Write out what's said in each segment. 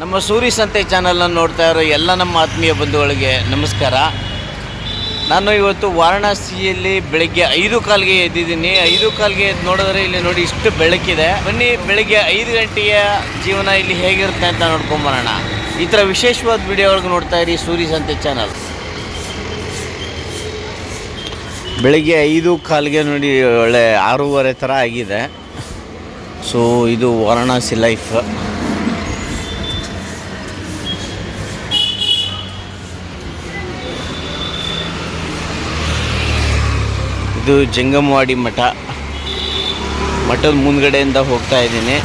ನಮ್ಮ ಸೂರಿ ಸಂತೆ ಚಾನಲ್ನ ನೋಡ್ತಾ ಇರೋ ಎಲ್ಲ ನಮ್ಮ ಆತ್ಮೀಯ ಬಂಧುಗಳಿಗೆ ನಮಸ್ಕಾರ. ನಾನು ಇವತ್ತು ವಾರಣಾಸಿಯಲ್ಲಿ ಬೆಳಗ್ಗೆ ಐದು ಕಾಲಿಗೆ ಎದ್ದಿದ್ದೀನಿ. ಐದು ಕಾಲಿಗೆ ಎದ್ದು ನೋಡಿದ್ರೆ ಇಲ್ಲಿ ನೋಡಿ ಇಷ್ಟು ಬೆಳಕಿದೆ. ಬನ್ನಿ, ಬೆಳಗ್ಗೆ ಐದು ಗಂಟೆಯ ಜೀವನ ಇಲ್ಲಿ ಹೇಗಿರುತ್ತೆ ಅಂತ ನೋಡ್ಕೊಂಬರೋಣ ಈ ಥರ ವಿಶೇಷವಾದ ವಿಡಿಯೋಗಳಿಗೆ ನೋಡ್ತಾ ಇರಿ ಸೂರಿ ಸಂತೆ ಚಾನಲ್ ಬೆಳಗ್ಗೆ ಐದು ಕಾಲಿಗೆ ನೋಡಿ ಒಳ್ಳೆ ಆರೂವರೆ ಥರ ಆಗಿದೆ. ಸೊ ಇದು ವಾರಣಾಸಿ ಲೈಫ್. ಇದು ಜಂಗಮವಾಡಿ ಮಠ. ಮಠದ ಮುಂದ್ಗಡೆಯಿಂದ ಹೋಗ್ತಾ ಇದ್ದೀನಿ.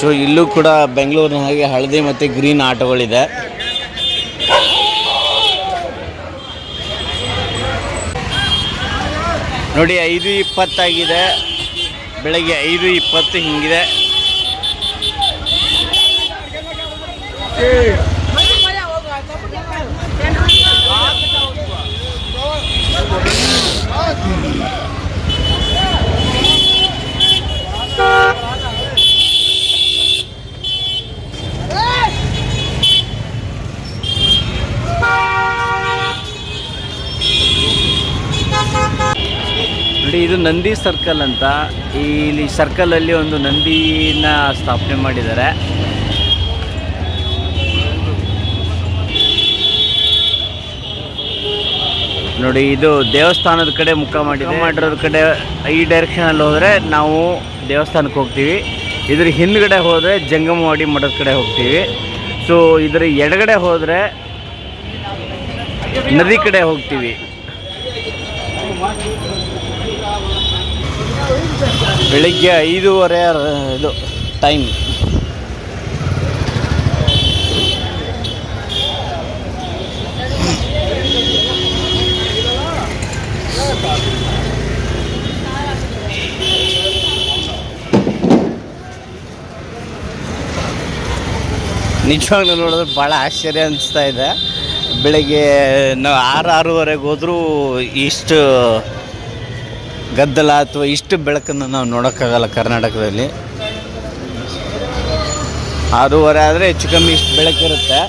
ಸೊ ಇಲ್ಲೂ ಕೂಡ ಬೆಂಗಳೂರಿನ ಹಾಗೆ ಹಳದಿ ಮತ್ತು ಗ್ರೀನ್ ಆಟೋಗಳಿದೆ. ನೋಡಿ, ಐದು ಇಪ್ಪತ್ತಾಗಿದೆ. ಬೆಳಗ್ಗೆ ಐದು ಇಪ್ಪತ್ತು ಹಿಂಗಿದೆ ನೋಡಿ ಇದು ನಂದಿ ಸರ್ಕಲ್ ಅಂತ. ಇಲ್ಲಿ ಸರ್ಕಲಲ್ಲಿ ಒಂದು ನಂದಿನ ಸ್ಥಾಪನೆ ಮಾಡಿದ್ದಾರೆ. ನೋಡಿ ಇದು ದೇವಸ್ಥಾನದ ಕಡೆ ಮುಖ ಮಾಡಿ ಮಾಡಿರೋದ್ರ ಕಡೆ ಈ ಡೈರೆಕ್ಷನಲ್ಲಿ ಹೋದರೆ ನಾವು ದೇವಸ್ಥಾನಕ್ಕೆ ಹೋಗ್ತೀವಿ. ಇದ್ರ ಹಿಂದ್ಗಡೆ ಹೋದರೆ ಜಂಗಮವಾಡಿ ಮಠದ ಕಡೆ ಹೋಗ್ತೀವಿ. ಸೊ ಇದರ ಎಡಗಡೆ ಹೋದರೆ ನದಿ ಕಡೆ ಹೋಗ್ತೀವಿ. ಬೆಳಿಗ್ಗೆ ಐದೂವರೆ ಇದು ಟೈಮ್ ನಿಜವಾಗ್ಲೂ ನೋಡಿದ್ರೆ ಭಾಳ ಆಶ್ಚರ್ಯ ಅನಿಸ್ತಾ ಇದೆ. ಬೆಳಗ್ಗೆ ನಾವು ಆರು ಆರೂವರೆಗೆ ಹೋದರೂ ಇಷ್ಟು ಗದ್ದಲ ಅಥವಾ ಇಷ್ಟು ಬೆಳಕನ್ನು ನಾವು ನೋಡೋಕ್ಕಾಗಲ್ಲ ಕರ್ನಾಟಕದಲ್ಲಿ. ಆರೂವರೆ ಆದರೆ ಹೆಚ್ಚು ಕಮ್ಮಿ ಇಷ್ಟು ಬೆಳಕಿರುತ್ತೆ.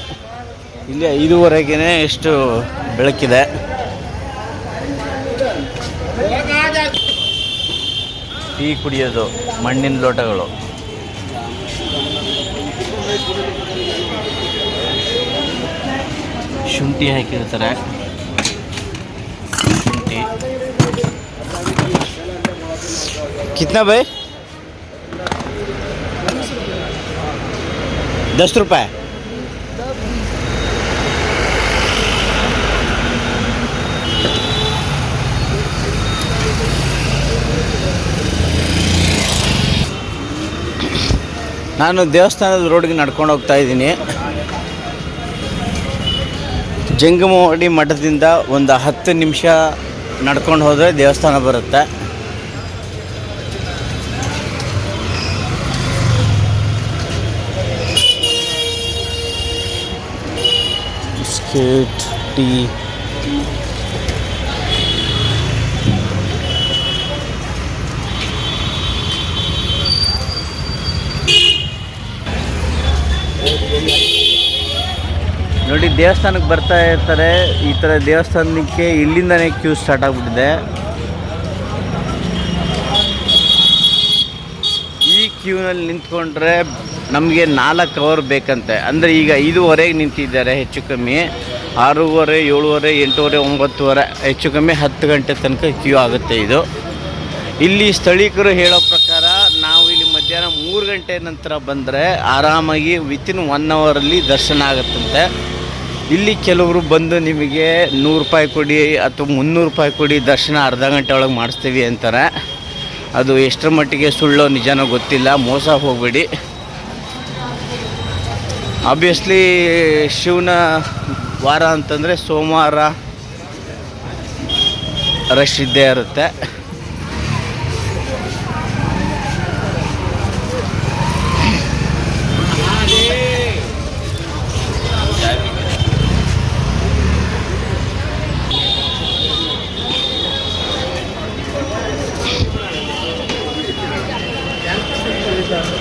ಇಲ್ಲಿ ಐದೂವರೆಗೇ ಇಷ್ಟು ಬೆಳಕಿದೆ. ಟೀ ಕುಡಿಯೋದು, ಮಣ್ಣಿನ ಲೋಟಗಳು. ಶುಂಠಿ ಹಾಕಿರ್ತಾರೆ. कितना भाई दस रुपये ನಾನು ದೇವಸ್ಥಾನದ ರೋಡ್ಗೆ ನಡ್ಕೊಂಡು ಹೋಗ್ತಾ ಇದ್ದೀನಿ ಜಂಗಮವಾಡಿ ಮಠದಿಂದ ಒಂದು ಹತ್ತು ನಿಮಿಷ ನಡ್ಕೊಂಡು ಹೋದರೆ ದೇವಸ್ಥಾನ ಬರುತ್ತೆ ಬಿಸ್ಕೆಟ್ ಟೀ ನೋಡಿ, ದೇವಸ್ಥಾನಕ್ಕೆ ಬರ್ತಾ ಇರ್ತಾರೆ. ಈ ಥರ ದೇವಸ್ಥಾನಕ್ಕೆ ಇಲ್ಲಿಂದನೇ ಕ್ಯೂ ಸ್ಟಾರ್ಟ್ ಆಗಿಬಿಟ್ಟಿದೆ. ಈ ಕ್ಯೂನಲ್ಲಿ ನಿಂತ್ಕೊಂಡ್ರೆ ನಮಗೆ ನಾಲ್ಕು ಅವರ್ ಬೇಕಂತೆ. ಅಂದರೆ ಈಗ ಐದುವರೆಗೆ ನಿಂತಿದ್ದಾರೆ, ಹೆಚ್ಚು ಕಮ್ಮಿ. ಆರೂವರೆ, ಏಳುವರೆ, ಎಂಟೂವರೆ, ಒಂಬತ್ತುವರೆ, ಹೆಚ್ಚು ಕಮ್ಮಿ ಹತ್ತು ಗಂಟೆ ತನಕ ಕ್ಯೂ ಆಗುತ್ತೆ ಇದು. ಇಲ್ಲಿ ಸ್ಥಳೀಕರು ಹೇಳೋ ಪ್ರಕಾರ ನಾವು ಇಲ್ಲಿ ಮಧ್ಯಾಹ್ನ ಮೂರು ಗಂಟೆ ನಂತರ ಬಂದರೆ ಆರಾಮಾಗಿ ವಿತಿನ್ ಒನ್ ಅವರಲ್ಲಿ ದರ್ಶನ ಆಗುತ್ತಂತೆ. ಇಲ್ಲಿ ಕೆಲವರು ಬಂದು ನಿಮಗೆ ನೂರು ರೂಪಾಯಿ ಕೊಡಿ ಅಥವಾ ಮುನ್ನೂರು ರೂಪಾಯಿ ಕೊಡಿ ದರ್ಶನ ಅರ್ಧ ಗಂಟೆ ಒಳಗೆ ಮಾಡಿಸ್ತೀವಿ ಅಂತಾರೆ. ಅದು ಎಷ್ಟರ ಮಟ್ಟಿಗೆ ಸುಳ್ಳೋ ನಿಜನೋ ಗೊತ್ತಿಲ್ಲ, ಮೋಸ ಹೋಗಬೇಡಿ. ಆಬ್ವಿಯಸ್ಲಿ ಶಿವನ ವಾರ ಅಂತಂದರೆ ಸೋಮವಾರ ರಶ್ ಇದ್ದೇ ಇರುತ್ತೆ Yeah.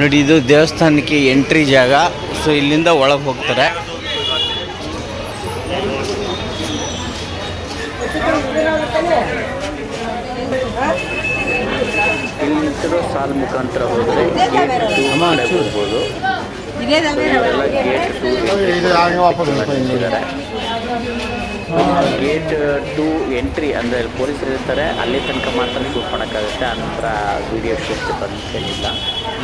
ನೋಡಿ ಇದು ದೇವಸ್ಥಾನಕ್ಕೆ ಎಂಟ್ರಿ ಜಾಗ. ಸೊ ಇಲ್ಲಿಂದ ಒಳಗೆ ಹೋಗ್ತಾರೆ. ಸಾಲ್ ಮುಖಾಂತರ ಹೋದರೆ ಹೋಗ್ಬೋದು. ಗೇಟ್ ಟು ಎಂಟ್ರಿ ಅಂದರೆ ಪೊಲೀಸರು ಇರ್ತಾರೆ. ಅಲ್ಲಿ ತನಕ ಮಾತ್ರ ಶೂಟ್ ಮಾಡೋಕ್ಕಾಗುತ್ತೆ. ಆ ನಂತರ ವಿಡಿಯೋ ಶೂಟ್ ಬಂದಿಲ್ಲ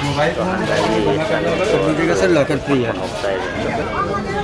So ಹಾಗಾಗಿ ಹೋಗ್ತಾ ಇದ್ದೀನಿ